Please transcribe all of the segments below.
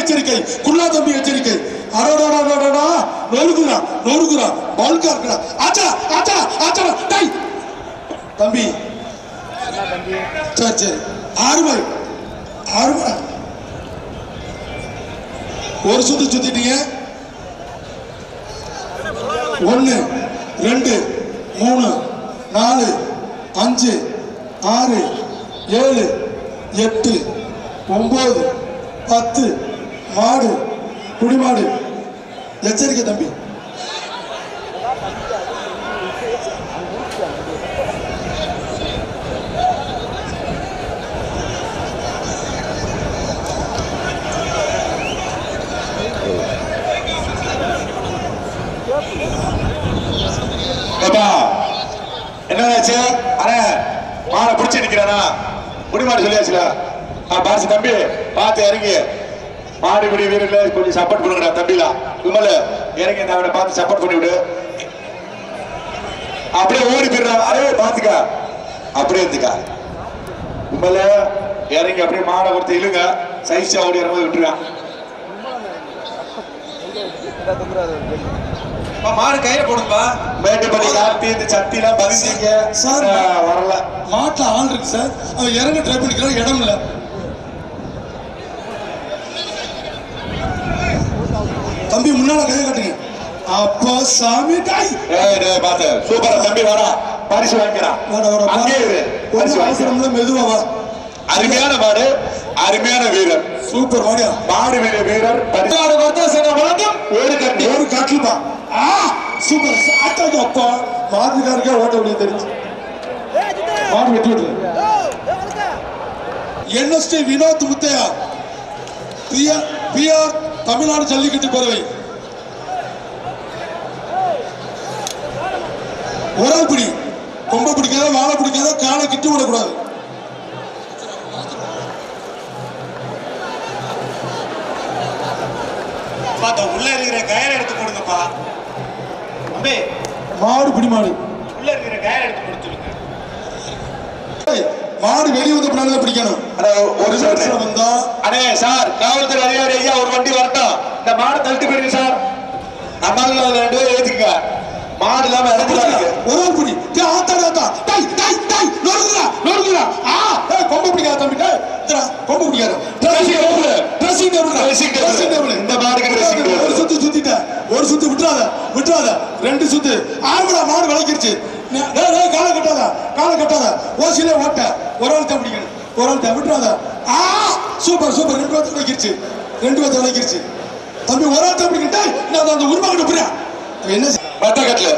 எச்சரிக்கை. குள்ளா தம்பி எச்சரிக்கை. அடடடடடடா. நொறுங்குடா, நொறுங்குடா. பல்கா இருக்குடா. ஆச்சா, ஆச்சா, ஆச்சா. டை தம்பி. சரி சரி. ஆறு மணி ஒரு சுத்து சுத்திட்டீங்க. ஒன்று ரெண்டு மூணு நாலு அஞ்சு ஆறு ஏழு எட்டு ஒம்பது பத்து மாடு குடிமாடு. எச்சரிக்கை தம்பி ஏப்பா என்னாச்சு அண்ணே மாலை பிடிச்சி நிக்கிறானா முடிமாடு சொல்லியாச்சுல. பாசி தம்பி பார்த்து இறங்கி. மாடு பிடி வீரர்கள் கொஞ்சம் சப்போர்ட் பண்ணுங்கடா தம்பிலா. விமல இறங்கி அவனை பார்த்து சப்போர்ட் பண்ணி விடு. அப்படியே ஓடி போயிடுறா. அரே பாத்துக்க. அப்படியே இருந்துக்கா. விமல இறங்கி அப்படியே மாடை கொடுத்து இழுங்க. சைஸா ஓடி இறங்க விட்டுருக்கான் மாடு கையில போடுப்பா மேட்டுப்பட்டி கார்த்தி இந்த சத்திலாம் பதிஞ்சீங்க சார். வரல. மாட்டில் ஆள் இருக்கு சார். அவன் இறங்க ட்ரை பண்ணிக்கிறான் இடம் இல்லை. தம்பி முன்னால கையை கட்டுங்க. அப்பா சாமி டாய். பாத்து சூப்பரா தம்பி வாடா. பரிசு வாங்கிக்கிறான் வாடா வாடா அங்கே பரிசு மெதுவா வா. அருமையான மாடு அருமையான வீரர். சூப்பர் வாடியா மாடு வீர வீரர் பரிசு. மாடு சங்கம் வழங்கும் ஒரு கட்டி. ஒரு காட்டுப்பா ஆ! சூப்பர். சாட்டாது அப்பா. மாட்டுக்காருக்கே ஓட்ட முடியும் தெரிஞ்சு. மாடு வெட்டி விட்டு என்எஸ்டி வினோத் முத்தையா. பிஆர் தமிழ்நாடு ஜல்லிக்கட்டு பேரவை. உறவு பிடி. கொம்பை பிடிக்காத வாழை பிடிக்காத காலை கிட்டு விடக்கூடாது. உள்ள இருக்கிற கயிறை எடுத்து கொடுங்கப்பா மாடு பிடி மாடு உள்ள இருக்கிற கயிறை எடுத்து கொடுத்துருங்க மாடு வெளியே வந்த பின்னாடி தான் பிடிக்கணும். ஒரு சார் வந்தா. அண்ணே சார் காவல்துறை அதிகாரி ஐயா ஒரு வண்டி வரட்டும் இந்த மாடு தள்ளிட்டு போயிருங்க சார் நம்மளால ரெண்டு பேரும் ஏத்துக்குங்க. மாடு இல்லாம இடத்துல ஒரு பிடி டேய் ஆத்தா ஆத்தா. டேய் டேய் டேய் நொறுங்குடா நொறுங்குடா. ஆ டேய் கொம்பு பிடிக்காத தம்பி டேய். இந்தா கொம்பு பிடிக்காத. Dressing table Dressing table. Dressing table இந்த மாடுக்கு dressing table. ஒரு சுத்து சுத்திட்ட ஒரு சுத்து விட்டுறாத விட்டுறாத. ரெண்டு சுத்து. ஆறுடா மாடு விளக்கிருச்சு காலை கட்டாத காலை கட்டாத. ஓசிலே ஓட்ட. ஒரு ஆள் தான் பிடிக்கணும். ஒரு ஆள் விட்டுறாத. ஆ சூப்பர் சூப்பர். ரெண்டு வாரத்தை விளக்கிருச்சு ரெண்டு வாரத்தை விளக்கிருச்சு தம்பி ஒரு ஆள் டேய் நான் அந்த உருவாக்கிட்டு போறேன் என்ன செய்- மத்த கட்டுல.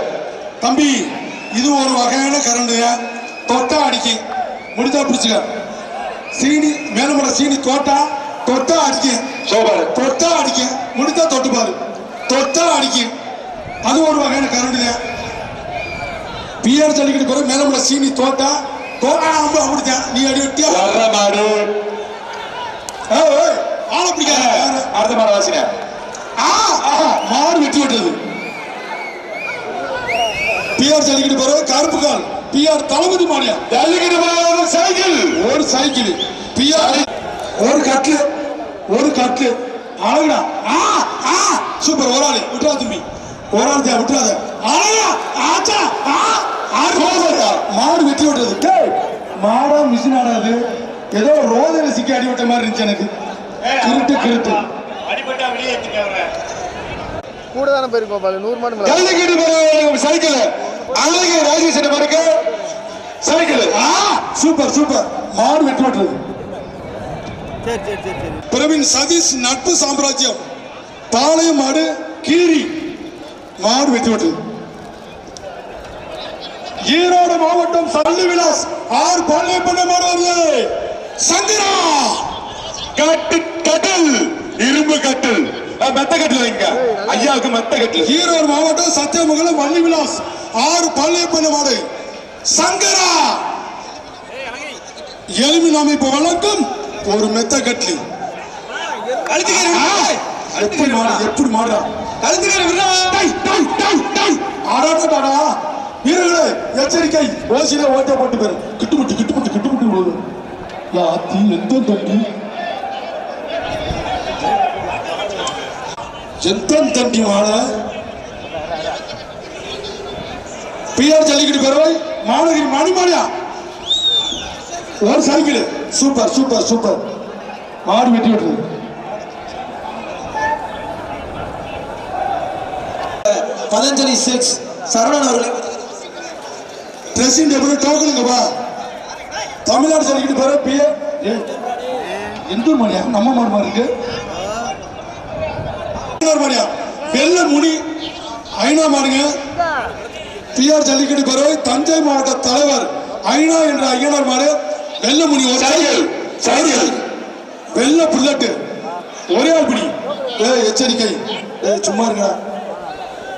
தம்பி இது ஒரு வகையான கரண்டுங்க தொட்டா அடிக்கும் முடிஞ்சா பிடிச்சுக்க. சீனி மேலமட சீனி தோட்டா தொட்டா அடிக்கும் தொட்டா அடிக்கும் முடிஞ்சா தொட்டு பாரு தொட்டா அடிக்கும் அது ஒரு வகையான கரண்டுங்க பிஆர் ஜல்லிக்கிட்டு பிறகு மேலமட சீனி தோட்டா தோட்டா அம்பு அப்படித்தான் நீ அடி வெட்டியா? வர்ற மாடு ஆளை பிடிக்காத? அடுத்த மாடு வாசின மாடு வெட்டி விட்டது. பிஆர் ஜல்லிக்கிட்டு பிறகு கருப்பு கால். பிஆர் தளபதி மாடியா ஜல்லிக்கட்டு போகாத சைக்கிள். ஒரு சைக்கிள். பிஆர் ஒரு கட்லு ஒரு கட்லு அழகுடா. ஆ ஆ சூப்பர். ஒரு ஆளு விட்டுறா தம்பி ஒரு ஆள் தான் விட்டுறாத. அழகா ஆச்சா ஆ ஆறு மாடு வெட்டி விட்டுறது. டேய் மாடா மிஷின் ஆடாது ஏதோ ரோதையில சிக்கி அடி விட்ட மாதிரி இருந்துச்சு எனக்கு. கிருட்டு கிருட்டு அடிபட்டா வெளியே கூட தானே போயிருக்கோம் பாரு நூறு மாடு மேல. ஜல்லிக்கட்டு போகாத சைக்கிள். அழகு ராஜேஷ் பாருங்க. சைக்கிள். ஆ சூப்பர் சூப்பர். மாடு வெட்டி விட்டுறது. பிரவீன் சதீஷ் நட்பு சாம்ராஜ்யம். பாளையம் மாடு கீரி மாடு விட்டது ஈரோடு மாவட்டம் சல்லி விலாஸ் ஆறு பாளையம் பண்ண மாடு சங்கரா! கட்டு கட்டில் இரும்பு கட்டில். மெத்த கட்டில் வைங்க ஐயாவுக்கு மெத்த கட்டில். ஈரோடு மாவட்டம் சத்தியமங்கலம் வள்ளி விலாஸ் ஆறு பாளையம் பண்ண மாடு. சங்கரா! எலுமின் அமைப்பு வழங்கும் ஒரு மெத்த கட்லி. எப்படி மாடு எப்படி மாடுறா டை, டை, டை, டை. அடாடாடாடா. வீரர்களே எச்சரிக்கை. ஓசியில ஓட்ட போட்டு பேரு. கிட்டுமுட்டு கிட்டுமுட்டு கிட்டுமுட்டு போகுது. யாத்தி எந்த தண்டி. எந்த தண்டி மாட. பிஆர் ஜல்லிக்கட்டு பேரவை மாநகரி மணிமாடியா ஒரு சைக்கிள். Super super super. மாடு வெட்டி பதஞ்சலி சிக்ஸ் சரவணன் அவர்களை. ட்ரெஸ்ஸிங் டேபிள் டோக்கனுங்கப்பா தமிழ்நாடு ஜல்லிக்கட்டு பேர பி எந்த மணியா நம்ம மாடு இருக்கு. மணியா வெள்ள முனி. ஐநா மாடுங்க. பிஆர் ஜல்லிக்கட்டு பேரவை தஞ்சை மாவட்ட தலைவர் ஐநா என்ற ஐயனார் மாடு. வெள்ள முனி ஒரு சைக்கிள் வெள்ள புல்லட்டு. ஒரே ஆள் பிடி ஏ எச்சரிக்கை. ஏ சும்மா இருக்கா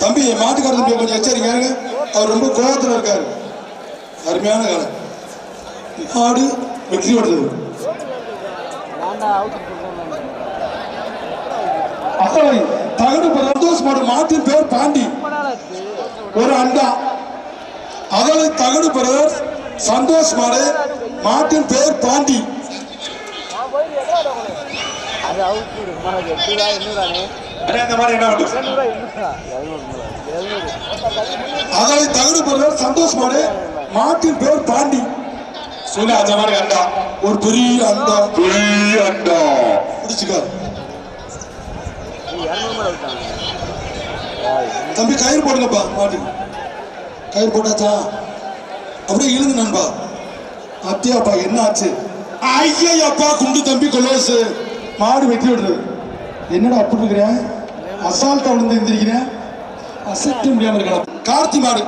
தம்பி மாட்டுக்காரர் தம்பி கொஞ்சம் எச்சரிக்கை அவர் ரொம்ப கோபத்தில் இருக்கார். அருமையான காலம் மாடு வெற்றி ஓடுது அகலை தகடு பிரதோஷ் மாடு. மாட்டின் பேர் பாண்டி. ஒரு அண்டா. அகலை தகடு பிரதர் சந்தோஷ் மாடு. மாட்டின் பேர் பாண்டி. அது அவுட் எட்டுரூவா எண்ணூறானே அண்ணே அந்த மாதிரி என்ன பண்ணுறது எண்ணூறுவா எண்ணூறா எழுநூறு எழுநூறு. அகலை தகடு பிரதர் சந்தோஷ் மாடு மாட்டின் பேர் பாண்டி. சொல்லு அந்த மாதிரி அண்டா. ஒரு பெரிய அண்டா. பெரிய அண்டா. பிடிச்சுக்க. தம்பி கயிறு போடுங்கப்பா மாட்டுக்கு கயிறு போட்டாச்சா? அப்படியே இழுங்க நண்பா. அத்தியாப்பா என்ன ஆச்சு ஐயப்பா குண்டு தம்பி கொலோசு. மாடு வெட்டி விடுறது. என்னடா அப்படி இருக்கிறேன் அசால்ட்டா விழுந்து எந்திரிக்கிறேன் அசட்ட முடியாம இருக்கலாம். கார்த்தி மாடு.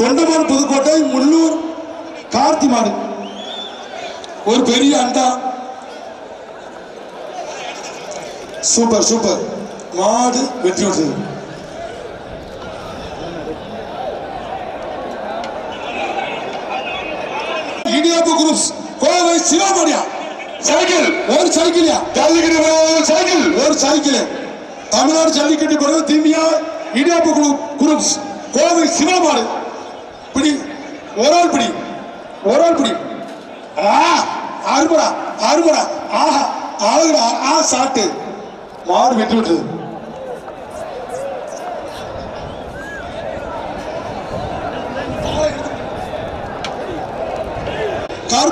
தொண்டமான் புதுக்கோட்டை முள்ளூர். கார்த்தி மாடு. ஒரு பெரிய அண்டா. Super super. மாடு வெற்றி விடுறது இடியாப்பு குரூப்ஸ் சிவபுரியா. சைக்கிள் ஒரு சைக்கிளியா? ஜல்லிக்கட்டு போய் சைக்கிள் ஒரு சைக்கிள். தமிழ்நாடு ஜல்லிக்கட்டு பிறகு திமியா இடியாப்பு குழு குரூப்ஸ் கோவை சிவாமாடு பிடி ஒரு ஆள் பிடி ஒரு ஆள் பிடி. ஆ அறுபடா அறுபடா. ஆஹா அழகுடா ஆ சாட்டு. மாடு விட்டு விட்டுது.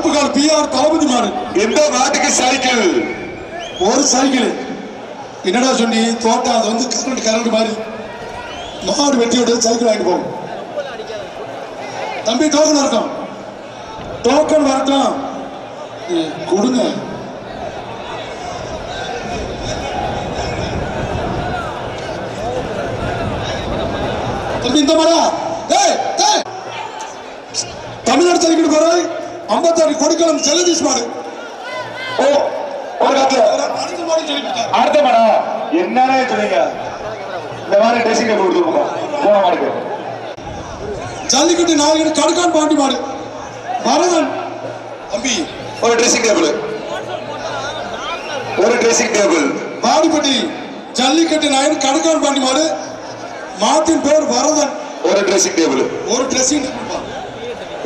கருப்பு கால் பிஆர் தளபதி மாடு இந்த மாட்டுக்கு சைக்கிள். ஒரு சைக்கிள். என்னடா சொன்னி தோட்டா அது வந்து கரண்ட் கரண்ட் மாதிரி. மாடு வெட்டி விட்டு சைக்கிள் வாங்கிட்டு போகும் தம்பி டோக்கன் இருக்கும் டோக்கன் வரட்டும். கொடுங்க. தம்பி இந்த ஏய் தமிழ்நாடு சைக்கிள் போறாய் ஐம்பத்தாறு கொடிக்களம் செல்லதீஷ் மாடு. ஓ ஒரு காத்துல அடுத்த மாடு. சொல்லிவிட்டார் அடுத்த மேடம் என்னன்னே சொன்னீங்க இந்த மாதிரி ட்ரெஸ்ஸிங் டேபிள் கொடுத்துருக்கோம் போன மாடுக்கு. ஜல்லிக்கட்டு நாயகன் கடுக்கான் பாண்டி மாடு. பரதன். தம்பி ஒரு ட்ரெஸ்ஸிங் டேபிள் ஒரு ட்ரெஸ்ஸிங் டேபிள் பாடிப்பட்டி ஜல்லிக்கட்டு நாயகன் கடுக்கான் பாண்டி மாடு. மாட்டின் பேர் வரதன் ஒரு ட்ரெஸ்ஸிங் டேபிள் ஒரு ட்ரெஸ்ஸிங் டேபிள்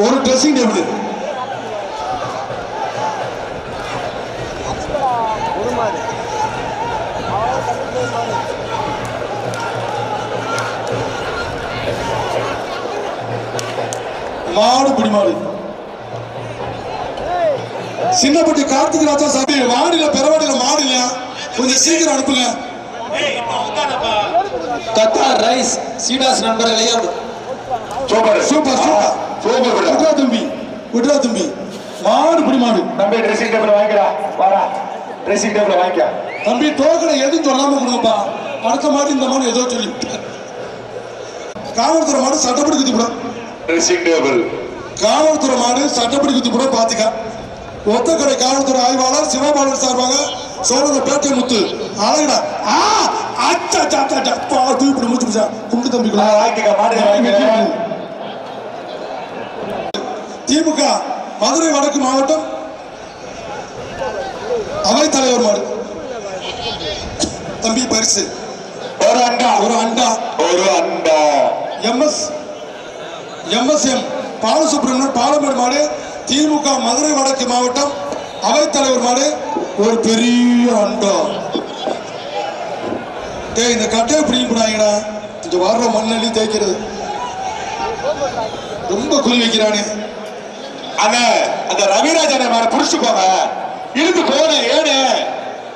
ஒரு ட்ரெஸ்ஸிங் டேபிள் மாடு பிடி மாடு சின்னப்பட்டி கார்த்திக் ராஜா சாமி வாடியில பெறவாடியில மாடு இல்லையா? கொஞ்சம் சீக்கிரம் அனுப்புங்க. கத்தார் ரைஸ் சீடாஸ் நண்பர்களையும் சூப்பர். Super super. சூப்பர் விட்ரா தம்பி விட்ரா தம்பி. மாடு பிடி மாடு தம்பி ட்ரெஸ்ஸிங் டேபிள் வாங்கிக்கிறா. வாடா. ட்ரெஸ்ஸிங் டேபிள் வாங்கிக்க தம்பி டோக்கனை எதுவும் சொல்லாம கொடுங்கப்பா. அடுத்த மாடு இந்த மாடு ஏதோ சொல்லி. காவல்துறை மாடு சட்டப்படி குத்தி போடும் ட்ரெஸ்ஸிங் டேபிள். காவல்துறை மாடு சட்டப்படி குத்தி போட பாத்துக்க ஒத்தக்கடை காவல்துறை ஆய்வாளர் சிவபாலன் சார்பாக சோழன பேட்டை முத்து. அழகுடா ஆ அச்சா அச்சா அச்சா, அச்சா. பா தூக்கி இப்படி மூச்சு குண்டு தம்பிக்குள்ள வாங்கிக்க, மாடு. திமுக மதுரை வடக்கு மாவட்டம். அவைத் தலைவர் மாடு. தம்பி பரிசு. ஒரு அண்டா. ஒரு அண்டா. ஒரு அண்டா. எம்எஸ் எம்எஸ்எம் பாலசுப்ரமணியன் பாலமேடு மாடு திமுக மதுரை வடக்கு மாவட்டம் அவைத்தலைவர் மாடு ஒரு பெரிய அண்டம் டேய் இந்த கட்டையை பிடிக்கூடாங்கடா இந்த வர்ற மண்ணள்ளி தேய்க்கிறது. ரொம்ப குறி வைக்கிறானே. அந்த அந்த ரவிராஜனை மேல புடிச்சு போங்க. இழுத்து போன ஏனு.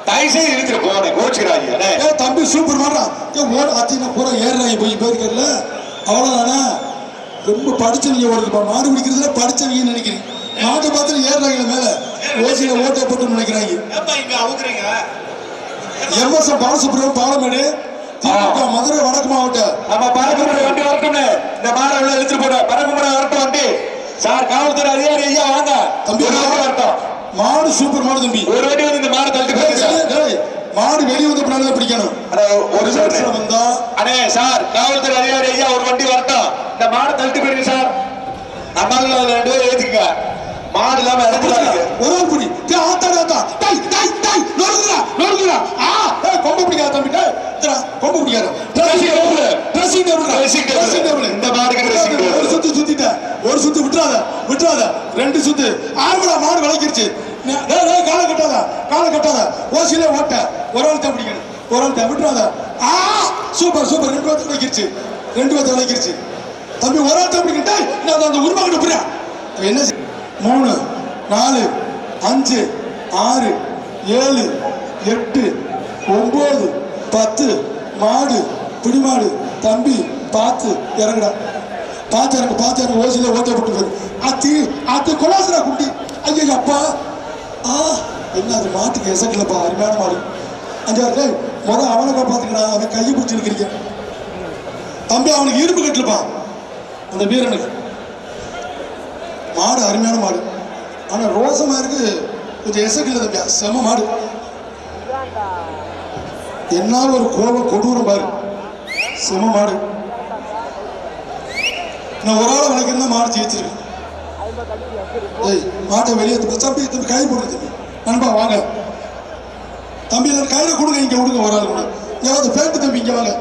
தயசே இழுத்துட்டு போன கோச்சுக்கிறாங்க ஏ தம்பி சூப்பர் மாட்டான் ஏ ஓட அத்தினா பூரா ஏறுறாங்க போய் போயிருக்கல அவ்வளோதானே ரொம்ப படிச்சவங்க ஓடுதுப்பா மாடு பிடிக்கிறதுல படிச்சவங்கன்னு நினைக்கிறேன். மாட்டை பார்த்து ஏறுறாங்க மேல. ஓசியில ஓட்டை போட்டு நினைக்கிறாங்க. ஏப்பா இங்க அவுக்குறீங்க? எம்எஸ்எம் பாலசுப்ரமணியம் பாலமேடு மதுரை வடக்கு மாவட்டம். நம்ம பரப்புமுறை வண்டி வரட்டும்னு. இந்த மாடை உள்ள இழுத்துட்டு போட. பரப்புமுறை வரட்டும் வண்டி. சார் காவல்துறை அதிகாரி ஐயா வாங்க. தம்பி வரட்டும். மாடு சூப்பர் மாடு தம்பி. ஒரு வண்டி வந்து இந்த மாடை தள்ளிட்டு மாடு வெளியே வந்து பின்னால பிடிக்கணும். ஒரு சார் வந்தா அண்ணே சார் காவல்துறை அதிகாரி ஐயா ஒரு வண்டி வரட்டும் இந்த மாடை தள்ளிட்டு போயிடுங்க சார். நம்ம ஆளுங்க அதுல ரெண்டு பேரும் ஏத்துக்குங்க. மாடு இல்லாம இருக்கு ஒரு ஆள் பிடி டேய் ஆத்தாடி ஆத்தா. டேய் டேய் டேய் நொறுங்குடா நொறுங்குடா. ஆ ஏய் கொம்பு பிடிக்காத தம்பி டேய். இந்தா கொம்பு பிடிக்காத. Dressing table table. Dressing table இந்த மாடுக்கு dressing table. ஒரு சுத்து சுத்திட்ட. ஒரு சுத்து விட்டுறாத. விட்டுறாத. ரெண்டு சுத்து. ஆறுடா மாடு விளக்கிருச்சு காலை கட்டாத காலை கட்டாத. ஓசியில ஓட்ட. ஒரு ஆள் தான் ஒரு ஆள் தான் ஆ சூப்பர் சூப்பர். ரெண்டு பேர்த்து விளக்கிருச்சு ரெண்டு பேர்த்து விளக்கிருச்சு தம்பி ஒரு ஆள் தான் நான் அந்த உருவா கிட்ட புரியா என்ன மூணு நாலு அஞ்சு ஆறு ஏழு எட்டு ஒம்பது பத்து மாடு பிடிமாடு தம்பி பார்த்து இறங்குடா. பார்த்து எனக்கு பார்த்து எனக்கு ஓசில ஓட்ட போட்டு போயிரு அத்தி அத்து கொலாசுரா குட்டி. ஐயோ அப்பா ஆ என்ன அது மாட்டுக்கு எசக்கலப்பா அருமையான மாடு. அஞ்சாறு முதல் அவனை காப்பாத்துக்கடா அவன் கையை பிடிச்சி இருக்கிறீங்க தம்பி அவனுக்கு இரும்பு கட்டலப்பா. அந்த வீரனுக்கு. மாடு அருமையான மாடு. ஆனால் ரோசமா இருக்கு. கொஞ்சம் எசக்கில்ல தம்பியா. செம மாடு. என்னால் ஒரு கோபம் கொடூரம் பாரு. செம மாடு. நான் ஒரு ஆளை வளர்க்கிறதா மாடு ஜெயிச்சிருக்கேன் ஏய் மாட்டை வெளியே தம்பி தம்பி கை போடுங்க நண்பா வாங்க. தம்பி எல்லாரும் கையில கொடுங்க இங்க கொடுங்க வராது கூட. ஏதாவது பேண்ட் தம்பி இங்க வாங்க.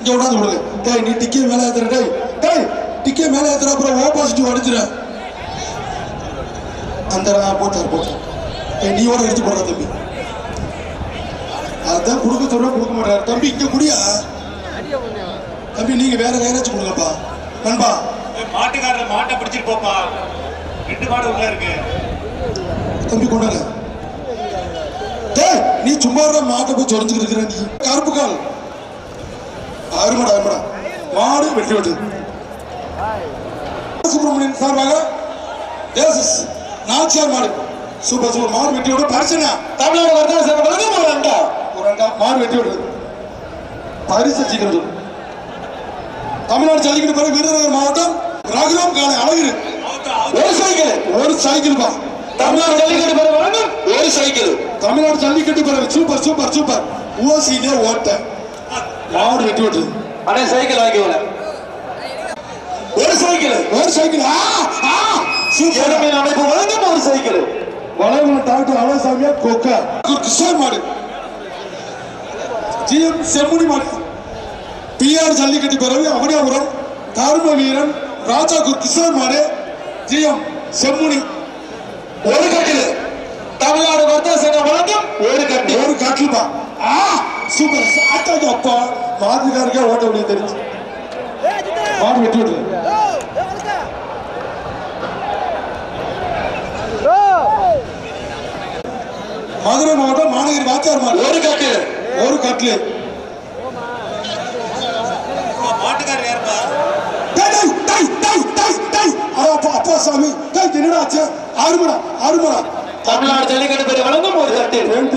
இங்க விடாது கொடுங்க. டேய் நீ டிக்கே மேலே ஏத்துற டேய். டேய் டிக்கே மேலே ஏத்துற அப்புறம் ஓ அடிச்சிட அந்த போட்டார் போட்டார் ஏய் நீ ஓட எடுத்து போடுற தம்பி. அதான் கொடுக்க சொல்ற கொடுக்க மாட்டார். தம்பி இங்க குடியா? தம்பி நீங்க வேற யாராச்சும் கொடுங்கப்பா. நண்பா மாட்டுக்காரர் மாட்டை பிடிச்சிட்டு போப்பா. ரெண்டு மாடு உள்ள இருக்கு. தம்பி கொண்டாங்க நீ சும்மா மாட்டை போய் சொரிஞ்சுக்கிட்டு இருக்கிற நீ. கருப்பு கால். அருமடா அருமடா. மாடு வெட்டி வெட்டு. சுப்பிரமணியன் சார்பாக நாச்சியார் மாடு. Super super. மாடு வெட்டி விட. பரிசுனா தமிழ்நாடு வருதா சார் ஒரு அண்டா. ஒரு ரெண்டா மாடு வெட்டி விடுது பரிசு சீக்கிரம் தமிழ்நாடு ஜல்லிக்கட்டு பிறகு விருதுநகர் மாவட்டம் ரகுராம் காலை அவுத்து. ஒரு சைக்கிள் ஒரு சைக்கிள் பா. தமிழ்நாடு ஜல்லிக்கட்டு பெற வழங்கும் ஒரு சைக்கிள். தமிழ்நாடு ஜல்லிக்கட்டு பிறகு சூப்பர் சூப்பர் சூப்பர். ஓசியிலே ஓட்ட. மாடு வெட்டி விட்டுறது அண்ணே சைக்கிள் வாங்கிக்கோங்க ஒரு சைக்கிள் ஒரு சைக்கிள். ஆ ஆ. சூப்பர். அமைப்பு வழங்கும் ஒரு சைக்கிள். வளைவுல டாக்டர் அழசாமியா கொக்க. கிருஷ்ணன் மாடு. ஜிஎம் செம்முனி மாடு. பிஆர் ஜல்லிக்கட்டு பிறகு அவனியாபுரம் தர்ம வீரன் ராஜா குரு கிருஷ்ணன் மாடு செம்முனி ஒரு கட்டில். தமிழ்நாடு வர்த்தக சங்கம் வழங்கும் ஒரு கட்டி. ஒரு கட்டில்பா ஆ சூப்பர். சாட்டாக்கு அப்பா மாட்டுக்காருக்கே ஓட்ட முடியும் தெரிஞ்சு. மாடு வெட்டி விட்டுரு. மதுரை மாவட்டம் மாநகரி வாத்தியார் ஒரு கட்டில். ஒரு கட்டில் மாட்டுக்காரர் யாருப்பா டேய் டேய் டேய் டேய் டேய் டேய் அட அப்பா அப்பா சாமி டேய் என்னடா ஆச்சு அருமடா அருமடா. தமிழ்நாடு ஜல்லிக்கட்டு பெற வழங்கும் ஒரு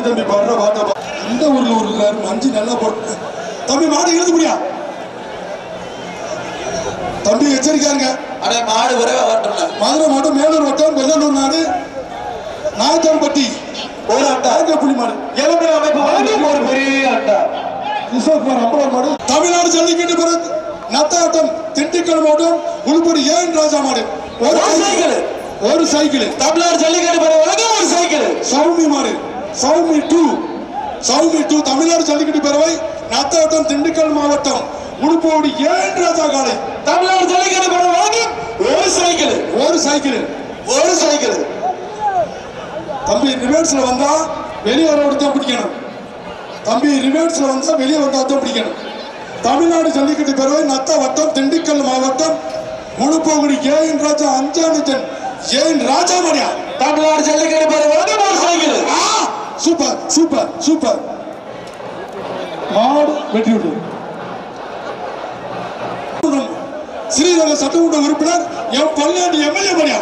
தம்பி பாடுற பாட்டா இந்த ஊர்ல ஒரு மஞ்சு நல்லா போட்டு. தம்பி மாடு எழுத முடியா தம்பி எச்சரிக்கையா இருங்க அண்ணே மாடு விரைவா வரட்டும்ல. மதுரை மேலூர் வட்டம் வெள்ளலூர் நாடு. நாயத்தான்பட்டி ஒரு புலி மாடு. ஏழமை அமைப்பு ஒரு பெரிய கிருஷ்ணகுமார் அம்பலம் மாடு. தமிழ்நாடு ஜல்லிக்கட்டு பிறகு நத்தாட்டம் திண்டுக்கல் மாவட்டம் உள்படி ஏன் ராஜா மாடு? ஒரு சைக்கிள். ஒரு சைக்கிள். தமிழ்நாடு ஜல்லிக்கட்டு பெற வழங்கும் ஒரு சைக்கிள். சௌமி மாடு சௌமி டூ. சௌமி டூ தமிழ்நாடு ஜல்லிக்கட்டு பேரவை நத்தாட்டம் திண்டுக்கல் மாவட்டம் உடுப்போடி ஏன் ராஜா காலை தமிழ்நாடு ஜல்லிக்கட்டு படம் வழங்கும் ஒரு சைக்கிள். ஒரு சைக்கிள். ஒரு சைக்கிள். தம்பி ரிவர்ஸ்ல வந்தா வெளியே வர தான் பிடிக்கணும். தம்பி ரிவர்ஸ்ல வந்தா வெளியே வந்தா தான் பிடிக்கணும். தமிழ்நாடு ஜல்லிக்கட்டு பேரவை நத்த வட்டம் திண்டுக்கல் மாவட்டம் முழுப்போகுடி ஏன் ராஜா அஞ்சானுஜன்? ஏன் ராஜா மணியா தமிழ்நாடு ஜல்லிக்கட்டு படம் வழங்கும் ஒரு சைக்கிள் சூப்பர் சூப்பர் சூப்பர். மாடு வெற்றி விட்டு ஸ்ரீரங்க சட்டமன்ற உறுப்பினர் எம் பல்லாண்டு எம்எல்ஏ மணியா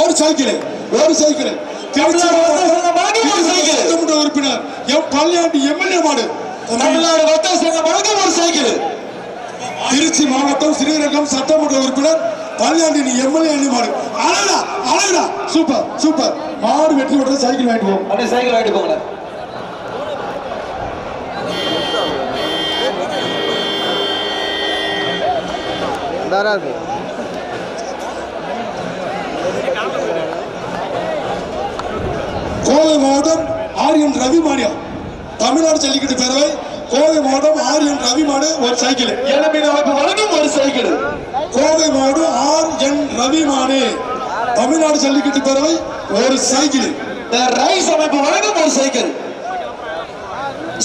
ஒரு சைக்கிள் ஒரு சைக்கிள். சட்டமன்ற உறுப்பினர் எம் பல்லாண்டு எம்எல்ஏ மாடு. தமிழ்நாடு வர்த்தக வழங்கும் ஒரு சைக்கிள். திருச்சி மாவட்டம் ஸ்ரீரங்கம் சட்டமன்ற உறுப்பினர் பல்லாண்டின் எம்எல்ஏ மாடு அழகா அழகா சூப்பர் சூப்பர். மாடு வெற்றி பெற்ற சைக்கிள் வாங்கிட்டு போகும் அப்படியே சைக்கிள் வாங்கிட்டு இந்தாரா இருக்கு. கோவை மாவட்டம் ஆரியன் ரவி மானியா தமிழ்நாடு ஜல்லிக்கட்டு பேரவை கோவை மாவட்டம் ஆரியன் ரவி மாடு ஒரு சைக்கிள். இளம்பின் அமைப்பு வழங்கும் ஒரு சைக்கிள். கோவை மாவட்டம் ஆர் என் ரவி மாடு தமிழ்நாடு ஜல்லிக்கட்டு பேரவை ஒரு சைக்கிள். ரைஸ் அமைப்பு வழங்கும் ஒரு சைக்கிள்.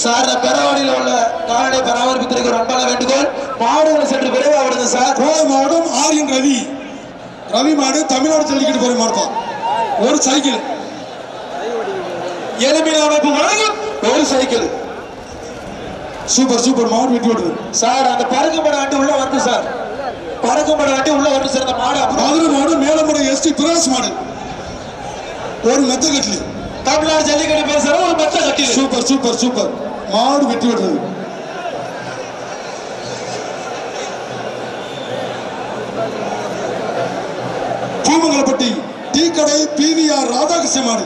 சார் பெறவாடியில் உள்ள கால்நடை பராமரிப்புத்துறைக்கு ஒரு அன்பான வேண்டுகோள். மாடுகளை சற்று விரைவாக விடுங்க சார். கோவை மாவட்டம் ஆரியன் ரவி ரவி. மாடு தமிழ்நாடு ஜல்லிக்கட்டு பேரவை மாடுதான் ஒரு சைக்கிள். எலும்பின் அமைப்பு வழங்கும் ஒரு சைக்கிள். சூப்பர் சூப்பர் மாடு வெட்டி விடுது. சார் அந்த பறக்கும் படம் வண்டி உள்ள வந்து சார். பறக்கும் படம் வண்டி உள்ள வந்து சார் அந்த மாடு மதுரை மாடு மேலமடை எஸ்டி பிராஸ் மாடு. ஒரு மெத்த கட்லி தமிழ்நாடு ஜல்லிக்கட்டு பேசுற ஒரு மெத்த கட்டில். Super super super. மாடு வெட்டி விடுறது பூமங்கலப்பட்டி டீ கடை பிவிஆர் ராதாகிருஷ்ண மாடு.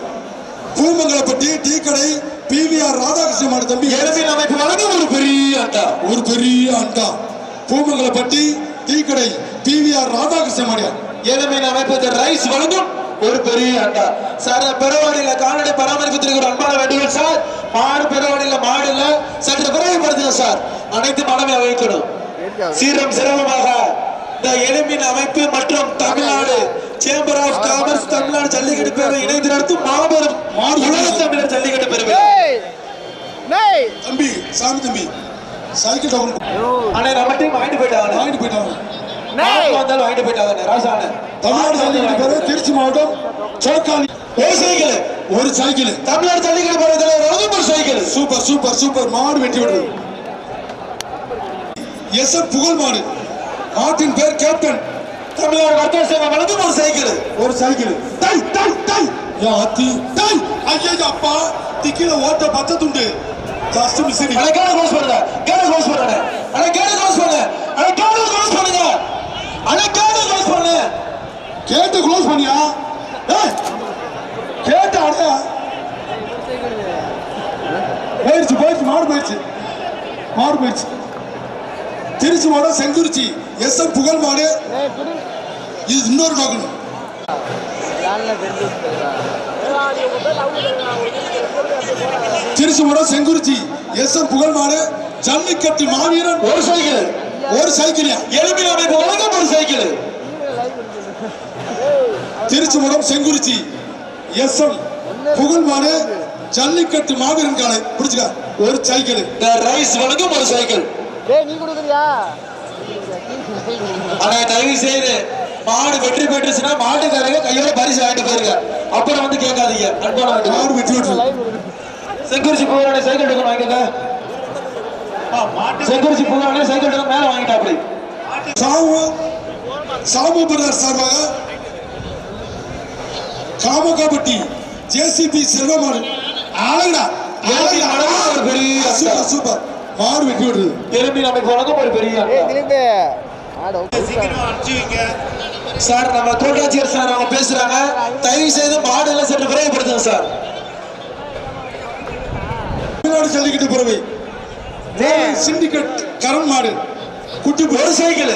பூமங்கலப்பட்டி டீ கடை பிவிஆர் ராதாகிருஷ்ண மாடு தம்பி எலும்பின் அமைப்பு வழங்கும் ஒரு பெரிய அட்டா ஒரு பெரிய அண்டா. பூமங்கலப்பட்டி டீ கடை பிவிஆர் ராதாகிருஷ்ண மாடியா எலும்பின் அமைப்பு இந்த ரைஸ் வழங்கும் ஒரு பெரிய அட்டா சார் பெருவாடியில கால்நடை பராமரிப்புத்துறைக்கு ஒரு அன்பான வேண்டுகோள் சார். மாடு பெருவாடியில மாடு இல்ல சற்று விரைவுபடுத்துங்க சார். அனைத்து மாடமே வைக்கணும் சீரம் சிரமமாக இந்த எலும்பின் அமைப்பு மற்றும் Tamilnadu chamber of commerce Tamilnadu jallikattu பேரவை இணைந்து நடத்தும் மாபெரும் உலக தமிழர் ஜல்லிக்கட்டு பேரவை தம்பி சாமி தம்பி. சைக்கிள் டவுன் அண்ணே நம்ம டீம் வாங்கிட்டு போயிட்டாங்க வாங்கிட்டு போயிட்டாங்க வந்தாலும் வாங்கிட்டு போயிட்டாங்க ராசான தமிழ்நாடு ஜல்லிக்கட்டு பேரவை திருச்சி மாவட்டம் சோக்காலி ஒரு சைக்கிள்? ஒரு சைக்கிள். தமிழ்நாடு ஜல்லிக்கட்டு பேரவை தலைவர் ஒரு சைக்கிள். Super super super. மாடு வெட்டி விடுறது எஸ் எம் புகழ் மாடு. மாட்டின் பேர் கேப்டன். தமிழ்நாடு வர்த்தக சங்கம் வழங்கும் ஒரு சைக்கிள். ஒரு சைக்கிள். டை டை டை ஏன் அத்தி. டை ஐயா அப்பா திக்கில ஓட்ட பச்சை ஜஸ்ட் மிஸ் அட கேட க்ளோஸ் பண்ணுங்க கேட க்ளோஸ் பண்ணுங்க அட கேட க்ளோஸ் பண்ணுங்க அட கேட க்ளோஸ் பண்ணுங்க அட கேட க்ளோஸ் பண்ணுங்க கேட்டு க்ளோஸ் பண்ணியா? கேட்டு அடையா போயிடுச்சு போயிடுச்சு மாடு போயிடுச்சு. மாடு போயிடுச்சு. திருச்சி மாடு செங்குறிச்சி. எஸ் எம் புகழ் மாடு. இது இன்னொரு டோக்கன் யான்ல தெரிஞ்சு திருச்சி மாடு செங்குறிச்சி எஸ் எம் புகழ் மாடு ஜல்லிக்கட்டு மாவீரன். ஒரு சைக்கிள். ஒரு சைக்கிளியா எலும்பின் அமைப்பு வழங்கும் ஒரு சைக்கிள். திருச்சி மாடம் செங்குறிச்சி எஸ் எம் புகழ் மாடு ஜல்லிக்கட்டு மாவீரன் காலை பிடிச்சுக்க ஒரு சைக்கிள். ரைஸ் வழங்கும் ஒரு சைக்கிள். ஆனா தயவு செய்து மாடு வெற்றி பெற்றுச்சுன்னா மாட்டுக்காரங்க கையோட பரிசு வாங்கிட்டு போயிருங்க. அப்புறம் வந்து கேட்காதீங்க. அன்பான பெற்றது லைவ் கொடுக்குற செங்குறிச்சி புகாரே சைக்கிள் எடுக்கணும் வாங்கிக்கோங்க. செங்குறிச்சி புகாரே சைக்கிள் எடுக்க மேல வாங்கிட்டா அப்படி. சாமு சாமு பிரதர் சார்பாக காமகாப்பட்டி ஜேசிபி செல்வமாடு அழகுடா ஏழு மடங்கு ஒரு பெரிய சூப்பர் சூப்பர். மாடு வெட்டி விடுறது எலும்பின் அமைப்பு வழங்கும் ஒரு பெரிய. திரும்பி ஆட. சீக்கிரம் அனுப்பிச்சு வைங்க. சார் நம்ம கோட்டாட்சியர் சார் அவங்க பேசுறாங்க. தயவு செய்து மாடு எல்லாம் சற்று விரைவுபடுத்துங்க சார். தமிழ்நாடு ஜல்லிக்கட்டு பிறவை சிண்டிகேட் கரண் மாடு. குட்டி ஒரு சைக்கிள்.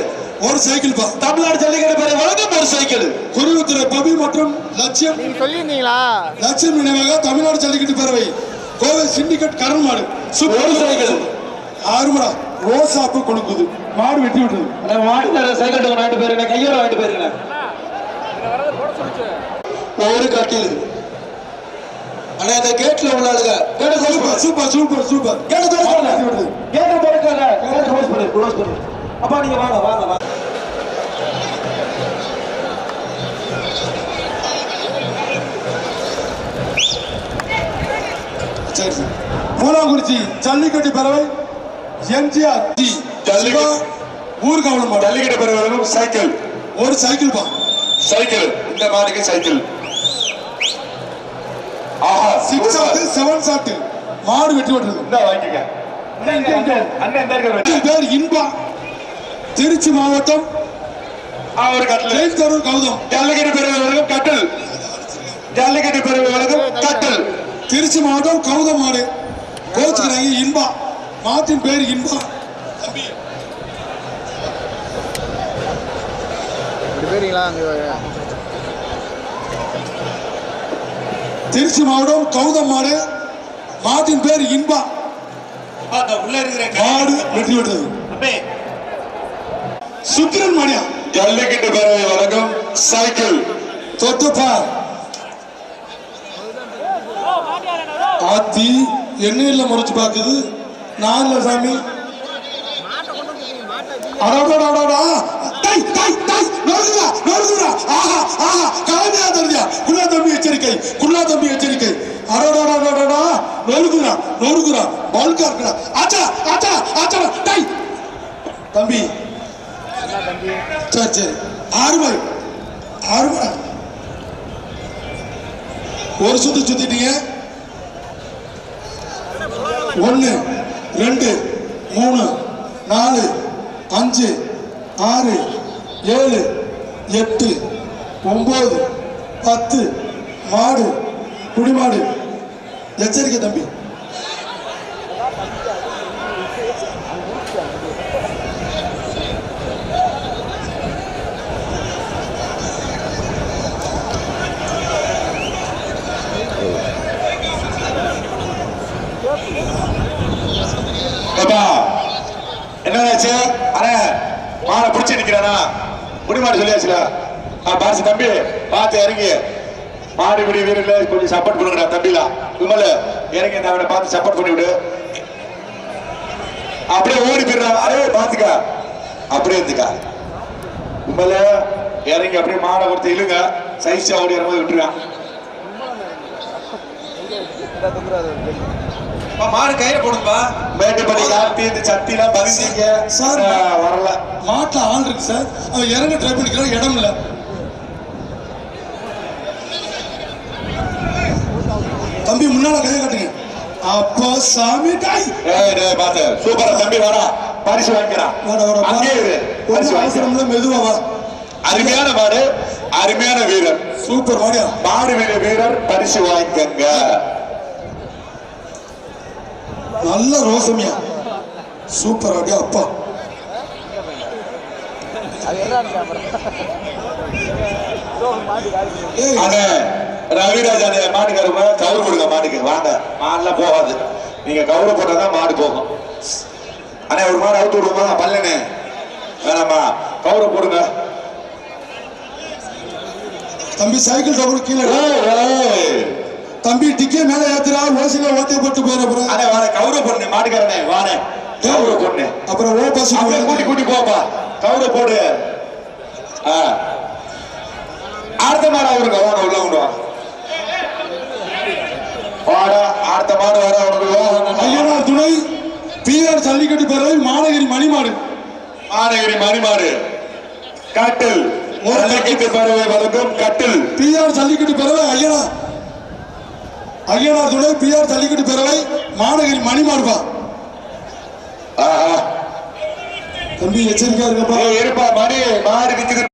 ஒரு சைக்கிள் பா. தமிழ்நாடு ஜல்லிக்கட்டு பேரை வழங்கும் ஒரு சைக்கிள். குருவுத்துறை பபி மற்றும் லட்சியம். சொல்லியிருந்தீங்களா? லட்சியம் நினைவாக தமிழ்நாடு ஜல்லிக்கட்டு பேரவை கோவை சிண்டிகேட் கரண் மாடு. ஒரு சைக்கிள். ஆறுமடா ரோசாப்பு கொடுக்குது. மாடு வெட்டி விட்டது. அண்ணா மாடு தர சைக்கிள் வாங்கிட்டு போயிருங்க கையோட வாங்கிட்டு போயிருங்க. ஒரு கட்டில். அண்ணா இந்த கேட்ல உள்ள ஆளுங்க. கேட்ட சூப்பர் சூப்பர் சூப்பர் சூப்பர். கேட்ட விட்டது. கேட்ட திறக்காத. கேட்ட க்ளோஸ் பண்ணு க்ளோஸ் பண்ணு. அப்பா நீங்க வாங்க வாங்க வாங்க. சரி சரி. மூலாங்குறிச்சி ஜல்லிக்கட்டு பறவை. எம்ஜிஆர் டி. ஊர்காவலம் ஜல்லிக்கட்டு பெறுவதற்கும் சைக்கிள். ஒரு சைக்கிள் பா. சைக்கிள். இந்த மாடுக்கு சைக்கிள். ஆஹா சிக்ஸ் ஷாட்டு செவன் ஷாட்டு மாடு வெட்டி விட்டது இந்த வாங்கிக்க. பேர் இன்பா. திருச்சி மாவட்டம் ஒரு கட்டில். ஜெயத்தரூர் கௌதம். ஜல்லிக்கட்டு பெறுவதற்கும் கட்டில். ஜல்லிக்கட்டு பெறுவதற்கும் கட்டில். திருச்சி மாவட்டம் கௌதம் மாடு. கோச்சுக்கிறாங்க இன்பா. மாட்டின் பேர் இன்பா. அங்கே திருச்சி மாவட்டம் கௌதம் மாடு. மாட்டின் பேர் இன்பா. உள்ள இருக்கிற மாடு வெட்டி விட்டது தம்பி சுக்கிரன் மாடியா. ஜல்லிக்கட்டு பெறுவதற்கும் சைக்கிள். தொட்டுப்பா. ஆத்தி எண்ணெயில முறைச்சு பாக்குது நான் இல்ல சாமி தம்பி எச்சரிக்கை. குள்ளா தம்பி எச்சரிக்கை. அடடடடடடா. நொறுக்குடா, நொறுக்குடா. பல்கா இருக்குடா. ஆச்சா, ஆச்சா, ஆச்சா. டை தம்பி. சரி சரி. ஆறு பாய் ஒரு சுத்து சுத்திட்டீங்க. ஒன்னு ரெண்டு மூணு நாலு அஞ்சு ஆறு ஏழு எட்டு ஒம்பது பத்து மாடு குடிமாடு. எச்சரிக்கை தம்பி. மாலை பிடிச்சி நிக்கிறானா முடிமாடு சொல்லியாச்சுல? ஆ தம்பி பார்த்து இறங்கி. மாடு பிடி வீரர்ல கொஞ்சம் சப்போர்ட் பண்ணுங்கடா தம்பிலா. விமல் இறங்கி இந்த அவனை பார்த்து சப்போர்ட் பண்ணிவிடு அப்படியே ஓடி போயிடுறான் அரே பாத்துக்க. அப்படியே இருந்துக்கா. விமல இறங்கி அப்படியே மாடை கொடுத்து இழுங்க. சைஸா ஓடி இறங்க விட்டுருவான். மாடு கயிறு போடுப்பா மேட்டுப்படி காட்டி இந்த சத்திலாம் பதிந்தீங்க சார். வரல. மாட்டுல ஆள் இருக்கு சார். அவன் இறங்க ட்ரை பண்ணிக்கிறான் இடம் இல்ல. தம்பி முன்னால கையை கட்டுங்க. அப்போ சாமி டேய். பாத்து சூப்பரா தம்பி வாடா. பரிசு வாங்கிக்கிறான். வாடா வாடா பரிசு அவசரம்ல மெதுவா வா. அருமையான மாடு அருமையான வீரர். சூப்பர் மாடு வீர வீரர் பரிசு வாங்கிக்கங்க. நல்ல ரோசமியா சூப்பர் அப்படியே அப்பா ரவிராஜ் அண்ணே மாட்டுக்காரங்க கவுரு கொடுங்க மாட்டுக்கு வாங்க மாடுலாம் போகாது நீங்க கவுரு போட்டாதான் மாடு போகும் அண்ணே ஒரு மாடு அவுத்து விடுவோமா பல்லனே வேணாமா கவுரு போடுங்க தம்பி சைக்கிள் டபுள் கீழே. தம்பி டிக்கே மேல ஏத்துறா ஓசில ஓட்டை போட்டு போயிட போற. அண்ணே வாடே கவுரு பொண்ணு மாட்டுக்காரனே வாடே. கவுரு பொண்ணு. அப்புறம் ஓ பஸ் அப்படியே கூட்டி கூட்டி போப்பா. கவுரு போடு. ஆ. அடுத்த மாடு அவருக்கு வாங்க உள்ள கொண்டு வா. வாடா அடுத்த மாடு வர அவனுக்கு. ஐயனார் துணை பிஆர் ஜல்லிக்கட்டு பேரவை மாநகரி மணிமாடு. மாநகரி மணிமாடு. கட்டில். ஜல்லிக்கட்டு பறவை வழங்கும் கட்டில். பிஆர் ஜல்லிக்கட்டு பேரவை ஐயனார். ஐயனார் துணை பிஆர் ஜல்லிக்கட்டு பேரவை மாநகரி மணிமாடுப்பா ஆஹா. தம்பி எச்சரிக்கையா இருக்கப்பா இருப்பா மணி மாடு நிக்குது